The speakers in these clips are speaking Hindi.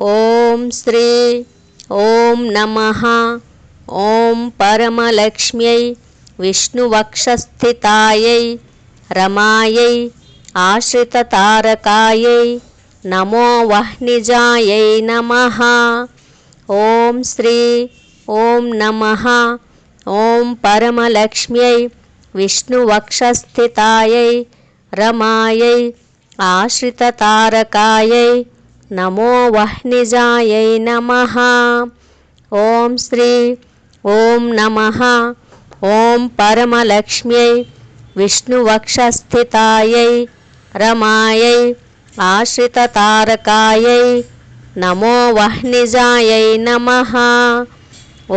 ॐ श्री ॐ नमः ॐ परमलक्ष्म्यै, विष्णुवक्षस्थितायै, रमायै, आश्रिततारकायै, नमो वह्निजायै नमः। ॐ श्री ॐ नमः ॐ परमलक्ष्म्यै, विष्णुवक्षस्थितायै, रमायै, आश्रिततारकायै नमो वह्निजायै नमः। ॐ श्री, ॐ नमः। ॐ परमलक्ष्म्यै, विष्णुवक्षस्थितायै, रमायै, आश्रिततारकायै, नमो वह्निजायै नमः।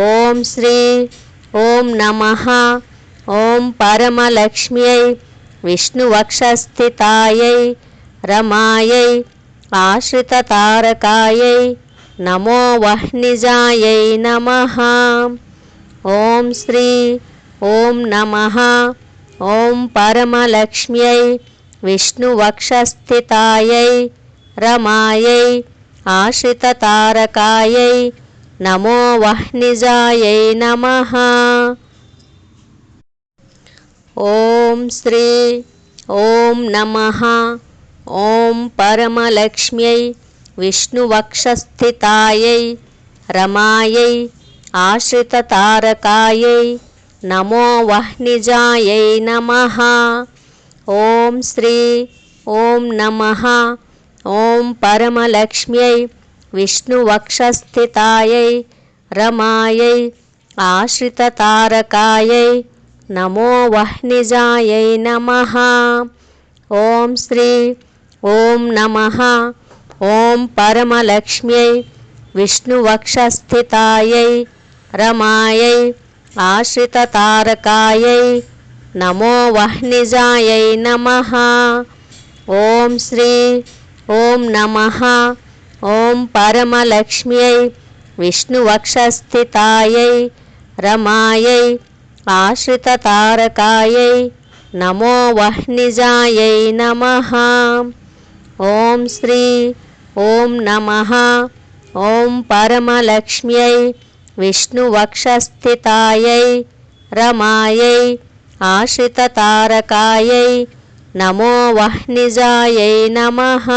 ॐ श्री, ॐ नमः। ॐ परमलक्ष्म्यै, विष्णुवक्षस्थितायै, रमायै आश्रिततारकायै नमो वह्निजायै नमः ॐ श्री ॐ नमः ॐ परमलक्ष्म्यै विष्णुवक्षस्थितायै रमायै आश्रिततारकायै नमो वह्निजायै नमः ॐ श्री ॐ नमः ॐ परमलक्ष्म्यै विष्णुवक्षस्थितायै रमायै आश्रिततारकायै नमो वह्निजायै नमः। ॐ श्री, ॐ नमः। ॐ परमलक्ष्म्यै विष्णुवक्षस्थितायै रमायै आश्रिततारकायै नमो वह्निजायै नमः। ॐ श्री ॐ नमः। ॐ परमलक्ष्म्यै विष्णुवक्षस्थितायै रमायै आश्रिततारकायै नमो वह्निजायै नमः। ॐ श्री ॐ नमः। ॐ परमलक्ष्म्यै विष्णुवक्षस्थितायै रमायै आश्रिततारकायै नमो वह्निजायै नमः। ॐ श्री ॐ नमः ॐ परमलक्ष्म्यै विष्णुवक्षस्थितायै रमायै आश्रिततारकायै नमो वह्निजायै नमः